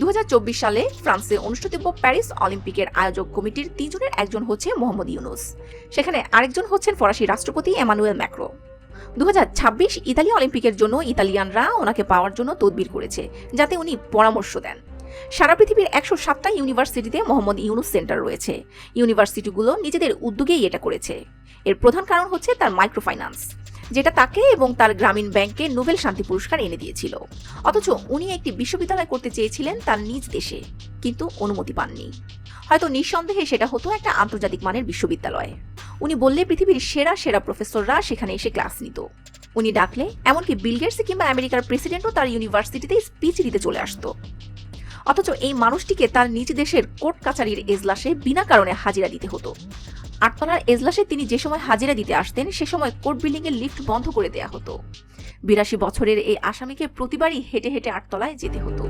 দু হাজার চব্বিশ সালে ফ্রান্সে অনুষ্ঠিতব্য প্যারিস অলিম্পিকের আয়োজক কমিটির তিনজনের একজন হচ্ছে মোহাম্মদ ইউনুস। সেখানে আরেকজন হচ্ছেন ফরাসি রাষ্ট্রপতি এমানুয়েল ম্যাক্রো। দু হাজার ছাব্বিশ ইতালি অলিম্পিকের জন্য ইতালিয়ানরা ওনাকে পাওয়ার জন্য তদবির করেছে, যাতে উনি পরামর্শ দেন। সারা পৃথিবীর একশো সাতটা ইউনিভার্সিটিতে মোহাম্মদ ইউনুস সেন্টার রয়েছে। ইউনিভার্সিটিগুলো নিজেদের উদ্যোগেই এটা করেছে। এর প্রধান কারণ হচ্ছে তার মাইক্রোফাইন্যান্স। যেটা তাকে এবং তার গ্রামীণ ব্যাংকে নোবেল শান্তি পুরস্কার এনে দিয়েছিল। অথচ উনি একটি বিশ্ববিদ্যালয় করতে চেয়েছিলেন তার নিজ দেশে, কিন্তু অনুমতি পাননি। হয়তো নিঃসন্দেহে সেটা হতো একটা আন্তর্জাতিক মানের বিশ্ববিদ্যালয়। উনি বললে পৃথিবীর সেরা সেরা প্রফেসররা সেখানে এসে ক্লাস নিত। উনি ডাকলে, এমনকি বিল গেটস কিংবা আমেরিকার প্রেসিডেন্টও তার ইউনিভার্সিটিতে স্পিচ দিতে চলে আসতো। অথচ এই মানুষটিকে তার নিজ দেশের কোর্ট কাছারির এজলাসে বিনা কারণে হাজিরা দিতে হতো। আটতলার এজলাসে তিনি যে সময় হাজিরা দিতে আসতেন, সে সময় কোর্ট বিল্ডিং এর লিফট বন্ধ করে দেয়া হতো। বিরাশি বছরের এই আসামিকে প্রতিবারই হেঁটে হেঁটে আটতলায় যেতে হতো।